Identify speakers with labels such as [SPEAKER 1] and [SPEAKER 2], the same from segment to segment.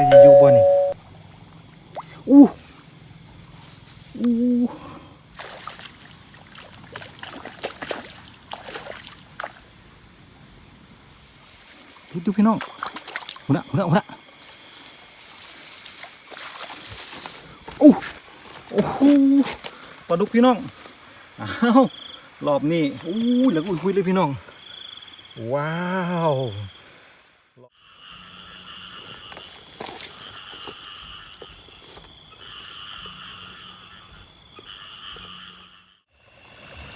[SPEAKER 1] ก็จะอยู่บนนี่อู้อู้ดูดูพี่น้องหุ่นละหุ่นละหุ่นละโอ้โอ้โหปลาดุกพี่น้องอ้าวรอบนี้อู้เหลือคุยเลยพี่น้อง ว้าว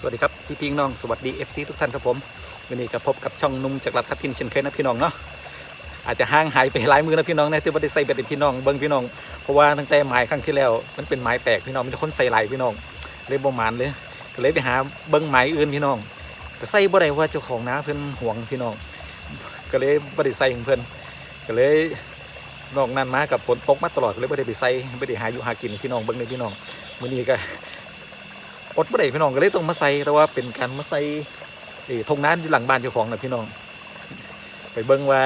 [SPEAKER 1] วัสดีครับ พี่พิงน้องสวัสดี FC ทุกท่านครับผมวันนี้ก็พบกับช่องนุ่มจากรัฐพัทินเช่นเคยนะพี่น้องเนาะอาจจะห่างหายไปหลายมือนะพี่น้องนะที่ว่าได้ใส่เบ็ดพี่น้องเบิ้งพี่น้องเพราะว่าตั้งแต่หมายครั้งที่แล้วมันเป็นหมายแตกพี่น้องมีคนใส่ไหลายพี่น้องเลยบ่มานเลยก็เลยไปหาเบิ้งหมายอื่นพี่น้องก็ใส่บ่ได้ว่าเจ้าของนาเพิ่อนห่วงพี่น้อง ก็เลยบ่ได้ใส่ของเพิ่อนก็เลยนอกนั้นมากับฝนตกมาตลอดก็เลยบ่ได้ไปใส่บ่ได้หาอยู่หากินพี่น้องเบิ่งเลยพี่น้องมื้อนี้ก็ อดบ่ได้พี่น้องก็เลยต้องมาใส่แต่ว่าเป็นการมาใส่เอ่อทงน้ำอยู่หลังบ้านเจ้าของนะพี่น้อง ไปเบิ่งว่า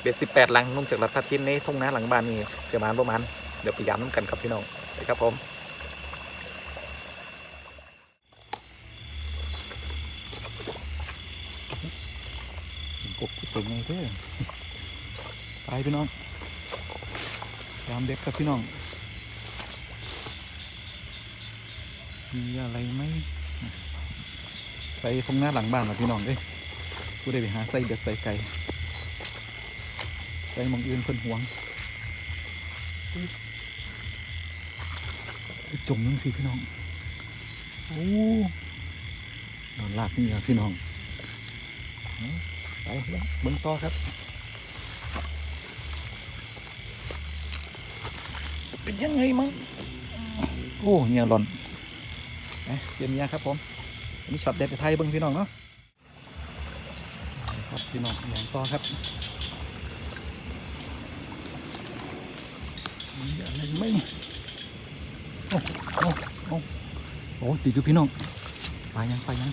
[SPEAKER 1] เบ็ดสิบแปดลังนุ่มจากรัฐพัทินในทงน้ำหลังบ้านนี่จะมาประมาณเดี๋ยวไปย้ำน้ำกันครับพี่น้องไปครับผมกบตัวไงเด้อไปพี่น้องยามเด็กครับพี่น้อง มีอะไรไหมใส่ตรงหน้าหลังบ้านเหรอพี่น้องเอ้ยกูได้ไปหาใส่เด็ดใส่ไก่ใส่มองอื่นเพิ่นหวงจมยังสิพี่น้องโอ้นอนลากนี่ครับพี่น้องไปแล้วเบิ้งต่อครับเป็นยังไงมั้งโอ้เงียหล่อน เตรียมยาครับผมอันนี้ช็อตเด็ดไทยเบิ้งพี่น้องเนาะครับพี่น้องอย่างต่อครับอะไรไหมโอ้โอ้โอ้โอ้ติดอยู่พี่น้องไปยังไปยัง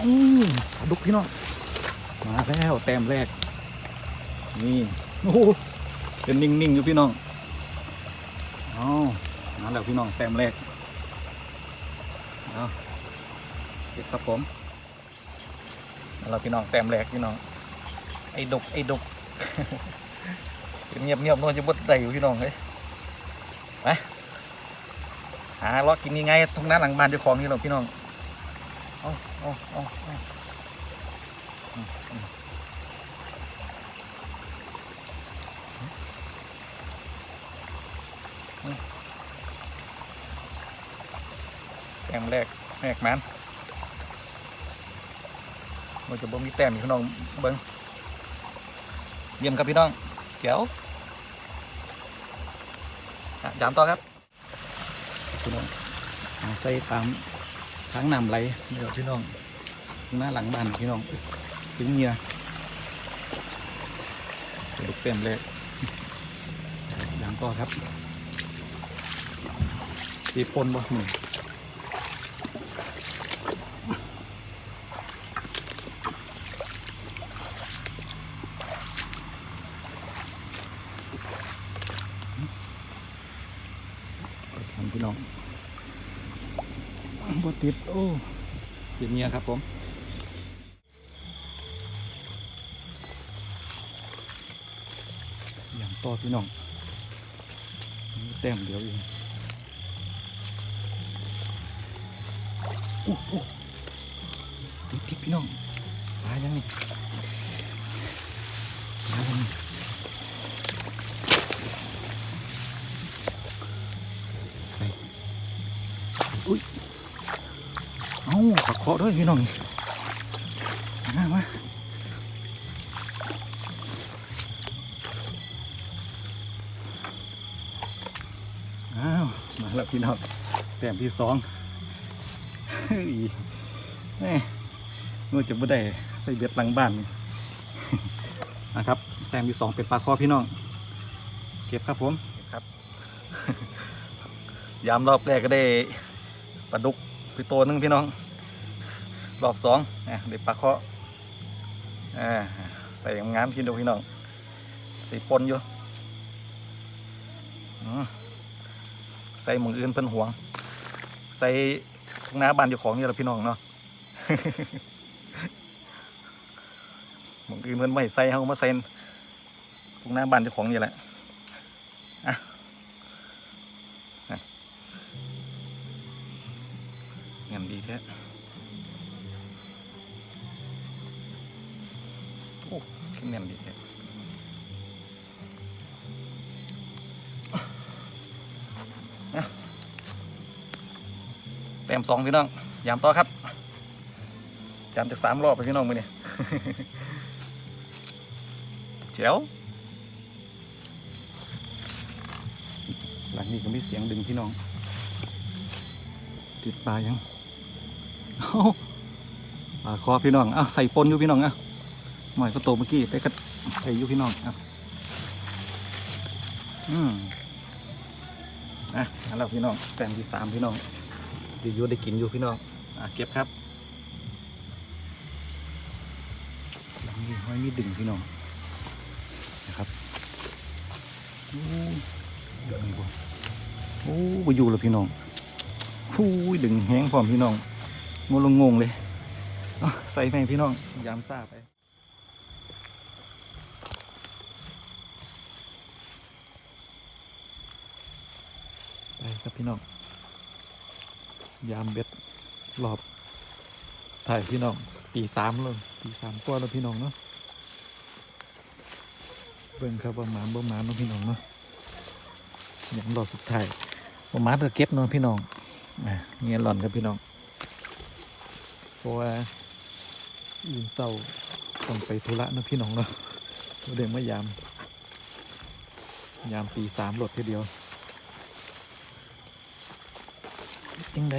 [SPEAKER 1] อืมดุกพี่น้องมาแล้วแต้มแรกนี่โอ้เป็นนิ่งๆอยู่พี่น้องเอามาแล้วพี่น้องแต้มแรก เนาเก็ดครับผมเราพี่น้องแต้มแรกพี่น้อง ไอ้ดกไอ้ดกเงียบเงียบๆมันจะบดใจอยู่พี่น้องเฮ้ยไปหาเลาะกินยังไงตรงนั้นหลังบ้านเจ้าของนี่หรอพี่น้องเอาเอาเอาเอาอืมอืมอืมแต้มแรกแรกมันมันจะบ่มีแต้มอยู่พี่น้องเบิ้งเยี่ยมครับพี่น้องเก๋วอะยามต่อครับพี่น้องอ่าใส่ตามทางน้ำไหลเดี๋ยวพี่น้องหน้าหลังบ้านพี่น้องถึงเงียกระดูกเต็มเลยยามต่อครับตีปนบ่หนึ่ง ทำพี่น้องบ่ติด โอ้ติดเมียครับผมอย่างต่อพี่น้องแต้มเดียวเองอู้หูติดติดพี่น้องปลายังนี่ เอ้าปากเคาะด้วยพี่น้องมามาอ้าว มาแล้วพี่น้องแต้มที่สองเฮ้ยแม่เมื่อจะไม่ได้ใส่เบ็ดหลังบ้านนี่นะครับแต้มที่สองเป็นปลาคอพี่น้อง เก็บครับผมครับ ยามรอบแรกก็ได้ปลาดุก ไปตัวนึงพี่น้องรอบสองอะได้ปลาเคาะอ่าใส่งามพี่น้องพี่น้องใส่ปนอยู่อืมใส่หมองอื่นเพิ่นห่วง ใส่ข้างหน้าบ้านเจ้าของนี่แหละพี่น้องเนาะหมองอื่นเพิ่นไม่ใส่เฮามาใส่ตรงหน้าบ้านเจ้าของนี่แหละ โอ้ขึ้นเงินดีแท้อะแต้มสองพี่น้อง ยามต่อครับ ยามจากสามรอบไปพี่น้องมือเนี่ยเจ๋วหลังนี้ก็มีเสียงดึงพี่น้อง ติดปลายังเอาปลาคอพี่น้องเอาใส่ปนอยู่พี่น้องเอา หน่อยก็โตเมื่อกี้ไปก็ใส่อยู่พี่น้องเอ้าอืมอะอันแล้วพี่น้องแต้มที่สามพี่น้องดีอยู่ได้กินอยู่พี่น้องอะเก็บครับหลังนี้ห้อยมีดึงพี่น้องนะครับโอ้ยเดี๋ยวนี้บ่โอ้ไปอยู่แล้วพี่น้องฟูยดึงแห้งพร้อมพี่น้องงงลงงงเลยใส่ไปพี่น้องยามซาไป ไปครับพี่น้อง ยามเบ็ดรอบถ่ายพี่น้องตีสามเลยตีสามกว่าแล้วพี่น้องเนาะเบิ่งครับว่าหมาบ่หมาเน้องพี่น้องเนาะอย่างรอบสุดท้ายบ่หมาจะเก็บเน้องพี่น้องอะเงี้ยหล่อนครับพี่น้องเพราะว่ายืนเศร้าต้องไปธุระนะพี่น้องเนาะเดินมายาม ยามตีสามรถทีเดียว ยังไง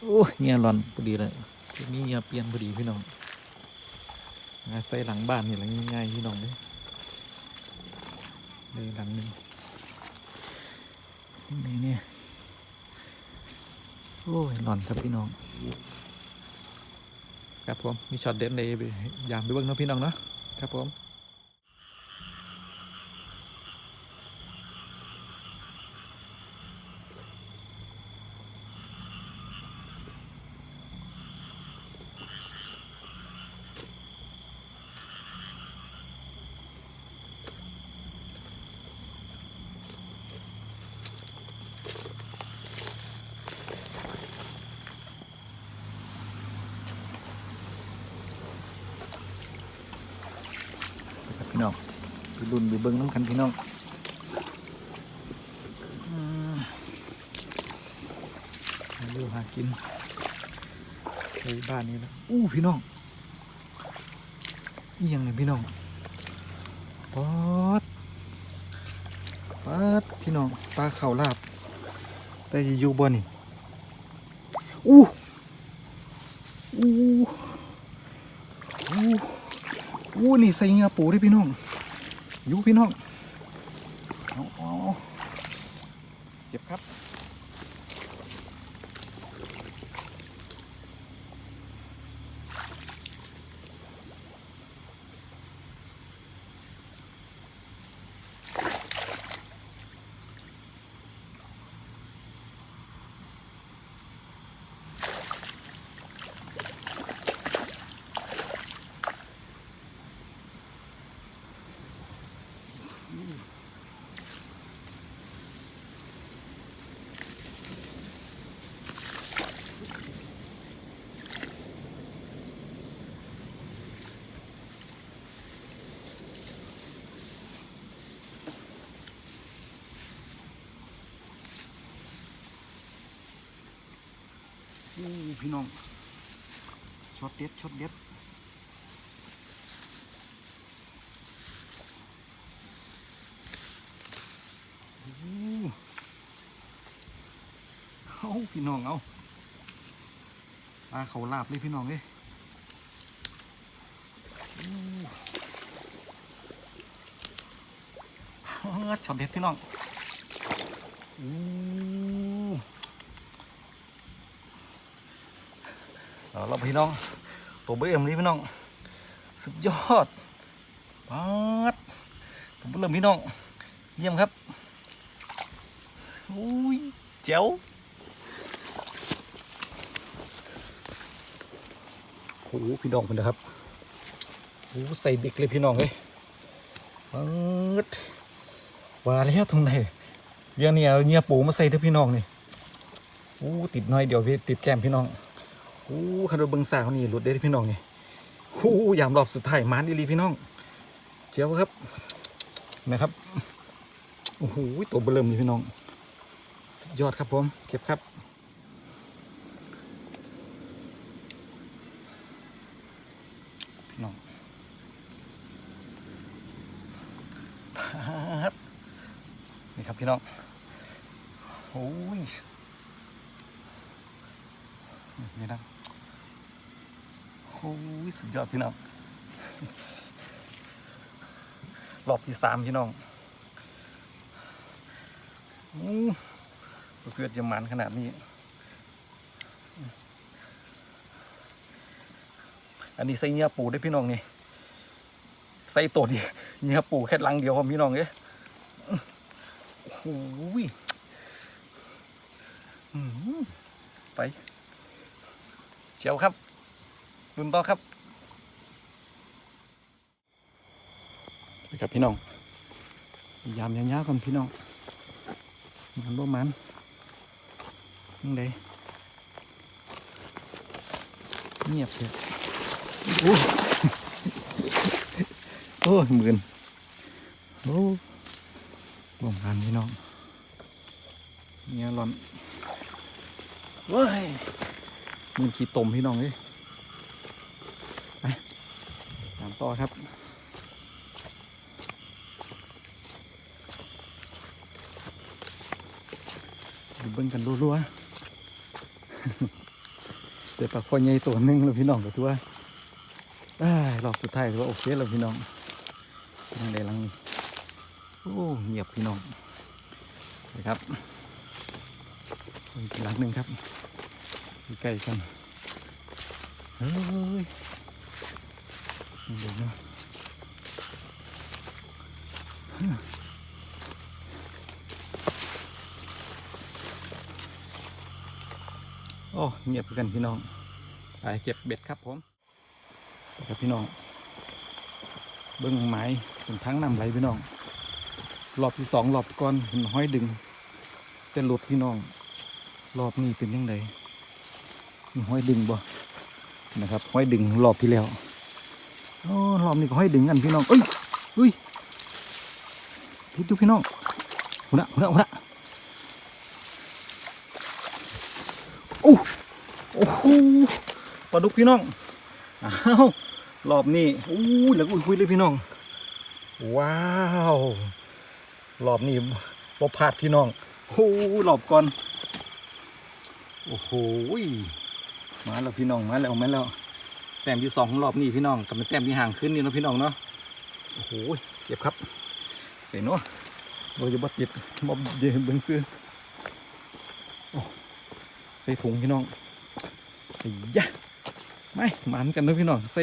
[SPEAKER 1] โอ้เงียหลอนพอดีเลยทีนี้เงียเปลี่ยนพอดีพี่น้องอ่าใส่หลังบ้านนี่แหละง่ายๆพี่น้องเลยเลยหลังหนึ่งนี่เนี่ยโอ้ยหลอนครับพี่น้องครับผมมีช็อตเด็ดเลยยามไปเบิ้งเนาะพี่น้องเนาะครับผม ไปรุ่นไปเบิ้งน้ำกันพี่น้องอยู่หากินในบ้านนี้แล้วอู้พี่น้องนี่ยังไงพี่น้องปอดป๊าดพี่น้องปลาเข่าลาบแต่อยู่บ่นี่อู้อู้อู้อู้นี่ใส่เหงาปูด้วยพี่น้อง อยู่พี่น้องเอาเจ็บครับ อู้พี่น้องช็อตเด็ดช็อตเด็ดเอาพี่น้องเอาปลาเขาลาบเลยพี่น้องเลยอู้เฮ้อช็อตเด็ดพี่น้องอู้ เราพี่น้อง ตัวเบอร์เอ็มนี่พี่น้อง สุดยอดปัดผมเริ่มพี่น้อง เยี่ยมครับอุ้ยเจ๋วโอ้พี่น้องคนนะครับโอ้ใส่เด็กเลยพี่น้องเลยปิดว่าแล้วตรงไหนเดี๋ยวนี้เอาเนื้อปูมาใส่เด้อพี่น้องนี่โอ้ติดน้อยเดี๋ยวพี่ติดแก้มพี่น้อง อ้คันเราเบิ่งสาวนี่หลุดได้พี่น้องนี่โอ้ยามรอบสุดท้ายมานอีหลีพี่น้องเจ๋วครับนะครับโอ้โหตัวเบอร์เริ่มเลยพี่น้องสุดยอดครับผมเก็บครับพี่น้องพาดนี่ครับพี่น้องโอ้ยนี่นะ โอ้ยสุดยอดพี่น้องรอบที่สามพี่น้องอู้เพื่อจะมันขนาดนี้ อันนี้ใส่เนื้อปูได้พี่น้องนี่ใส่ตัวดีเนื้อปูแค่ลังเดียวของพี่น้องเอ้ยโอ้ยไปเจียวครับ รุนต่อครับไปกับพี่น้อง ยามยาวๆกันพี่น้อง มันบ่มันยังไงเงียบเลยโอ้โอ้ยหมื่นโอ้บ่มันพี่น้องเนี่ยร้อนเว้ยมันขี้ตมพี่น้องเลยไป ต่อครับ ดูเบิ่งกันรัวๆเดี๋ยวปลาคอใหญ่ตัวหนึงแล้วพี่น้องก็ถือว่าอ้ายรอบสุดท้ายถือว่าโอเคแล้วพี่น้องยังได้ลังนี้โอ้เงียบพี่น้องนะครับอีกหลังหนึ่งครับใกล้กันเฮ้ย ดี๋ยวนะโอ้เงียบกันพี่น้อง ไปเก็บเบ็ดครับผมครับพี่น้อง เบิ้งไม้เป็นทั้งน้ำไหลพี่น้อง รอบที่สองรอบก่อนเป็นห้อยดึง แต่หลุดพี่น้อง รอบนี้เป็นยังไงห้อยดึงบ่ นะครับห้อยดึงรอบที่แล้ว โอ้รอบนี้ก็ให้ดึงกันพี่น้องเอ้ยเอ้ยพี่ดูพี่น้องหุ่นละหุ่นละหุ่นละโอ้โอ้โหปลาดุกพี่น้องอ้าวรอบนี้อู้เหลืออุ้ยคุยเลยพี่น้อง ว้าวรอบนี้บ่พลาดพี่น้องโอ้รอบก่อน โอ้โห มาแล้วพี่น้อง มาแล้วมาแล้ว แต้มที่สองของรอบนี้พี่น้องกับเป็นแต้มที่ห่างขึ้นนี่นะพี่น้องเนาะโอ้โหเก็บครับเสียเนาะโดยจะบัดติดบ่เดี๋ยวเบิ่งซื้อใส่ถุงพี่น้องไอ้ยะไม่หมันกันนะพี่น้องใส่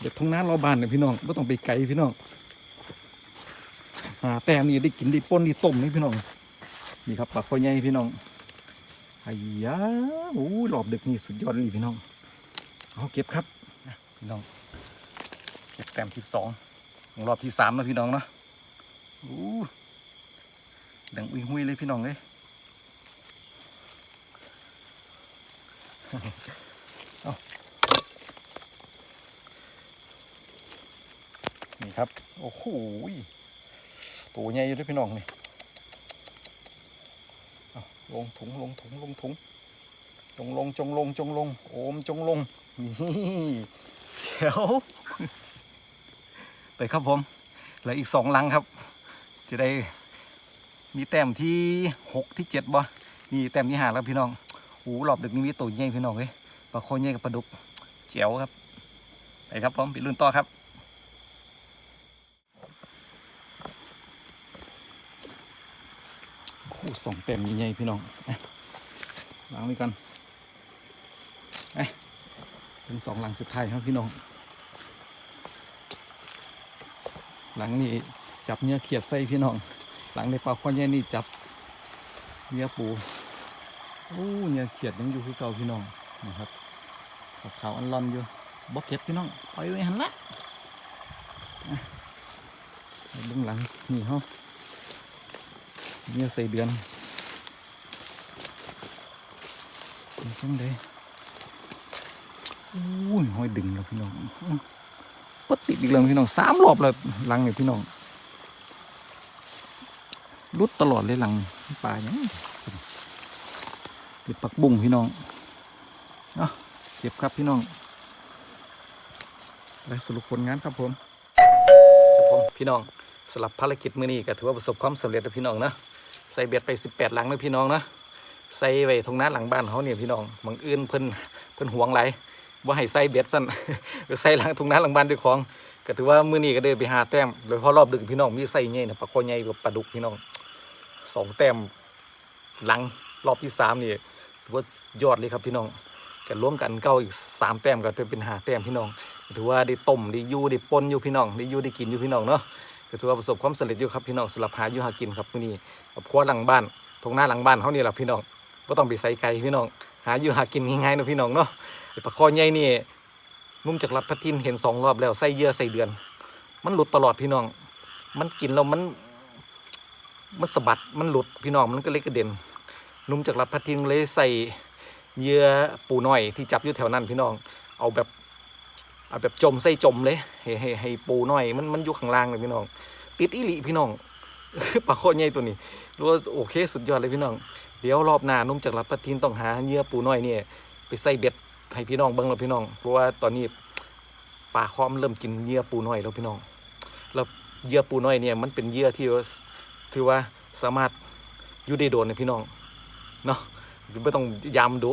[SPEAKER 1] เด็ดทงน้ารอบานเนี่ยพี่น้องไม่ต้องไปไกลพี่น้องหาแต้มนี่ได้กินได้ป้นได้ต้มนี่พี่น้องนี่ครับปลาคอยใหญ่พี่น้องไอ้ยะโอ้หลอบดึกนี่สุดยอดเลยพี่น้องเอาเก็บครับ พี่น้องเก็บแต้มที่สองของรอบที่สามนะพี่น้องเนาะโอ้ดังอุ้ยหุยเลยพี่น้องเลยนี่ครับ โอ้โหตัวใหญ่อยู่ด้วยพี่น้องนี่เอาลงถุงลงถุงลงถุงจงลงจงลงจงลง โอมจงลงนี่ วไปครับผมเหลืออีกสองลังครับ จะได้มีแต้มที่หกที่เจ็ดบ่นี่แต้มที่หาแล้วพี่น้องโอ้หลอบดึกนี้มีตัวใหญ่พี่น้องเว้ยปลาโคใหญ่กับปลาดุกเจ๋วครับไปครับผมไปรุ่นต่อครับโอ้สองเต็มใหญ่พี่น้องล้างไว้กัน เป็นสองหลังสุดท้ายครับพี่น้อง หลังนี้จับเนื้อเขียดใส่พี่น้อง หลังในปลาคอนใหญ่นี่จับเนื้อปูโอ้เนื้อเขียดยังอยู่คือเก่าพี่น้องนะครับขาวอันลอนอยู่บ่เก็บพี่น้องไปไว้หันละเบื้องหลังนี่เฮาเนื้อใส่เดือนนี่จังเลย อ้ยห้อยดึงแล้วพี่น้องอื้อปดติดอีกแล้วพี่น้องสามรอบแล้วหลังเนี่ยพี่น้องรุดตลอดเลยหลังปลาอย่างติดปักบุ้งพี่น้องเนาะเก็บครับพี่น้องไปสรุปผลงานครับผมครับผมพี่น้องสำหรับภารกิจมื้อนี้ก็ถือว่าประสบความสำเร็จแล้วพี่น้องนะใส่เบ็ดไป 18 หลังนะพี่น้องนะใส่ไว้ตรงน้าหลังบ้านเขาเนี่ยพี่น้องบางอื่นเพิ่นเพิ่นห่วงไหลาย ว่าให้ใส่เบ็ดสั้นใส่หลังตรงน้าหลังบ้านด้วยของก็ถือว่ามื้อนี้ก็เดินไปหาแต้มโดยพาะรอบดึกพี่น้องมีใส่ใหญ่นะปลาคอใหญ่กว่าปลาดุกพี่น้องสองแต้มหลังรอบที่สามนี่ถือว่ายอดเลยครับพี่น้องกันร่วมกันเก้าอีกสามแต้มก็จะเป็นหาแต้มพี่น้องถือว่าได้ต้มได้ยูได้ปนอยู่พี่น้องได้ยูได้กินอยู่พี่น้องเนาะก็ถือว่าประสบความสำเร็จอยู่ครับพี่น้องสำหรับหาอยู่หากินครับมื้อนี้กับครัวหลังบ้านตรงหน้าหลังบ้านเขานี่แหละพี่น้องก็ต้องไปใส่ไก่พี่น้อง หาอยู่หากินง่ายๆนะพี่น้องเนาะ ปลาคอใหญ่นี่นุ่มจากรัดพัดทินเห็นสองรอบแล้วใส่เยื่อใส่เดือน มันหลุดตลอดพี่น้อง มันกินแล้วมันมันสะบัดมันหลุดพี่น้องมันก็เลยกระเด็นนุ่มจากรับพัดทิ้งเลยใส่เหยื่อปูน้อยที่จับอยู่แถวนั้นพี่น้อง เอาแบบเอาแบบจมใส่จมเลยให้ให้ให้ปูน้อยมันมันอยู่ข้างล่างเลยพี่น้อง ติดอีหลีพี่น้องปลาโคตรใหญ่ตัวนี้รู้ว่าโอเคสุดยอดเลยพี่น้อง เดี๋ยวรอบหน้านุ่มจากรับพัดทิ้งต้องหาเหยื่อปูน้อยเนี่ยไปใส่เบ็ด ให้พี่น้องเบิ้งแล้วพี่น้อง เพราะว่าตอนนี้ปลาคอมเริ่มกินเหยื่อปูน้อยแล้วพี่น้องแล้วเหยื่อปูน้อยเนี่ยมันเป็นเหยื่อที่ถือว่าสามารถอยู่ได้โดนนะพี่น้องเนาะไม่ต้องยามดุ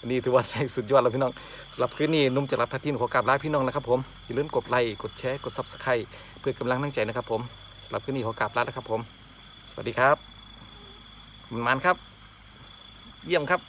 [SPEAKER 1] อันนี้ถือว่าใช้สุดยอดแล้วพี่น้องสำหรับคืนนี้นุ่มจากรับพัทินขอกราบลาพี่น้องนะครับผมอย่าลืมกดไลค์กดแชร์กดซับสไครต์เพื่อกำลังนั่งใจนะครับผมสำหรับคืนนี้ขอกราบลาแล้วครับผม สวัสดีครับมันมันครับ เยี่ยมครับ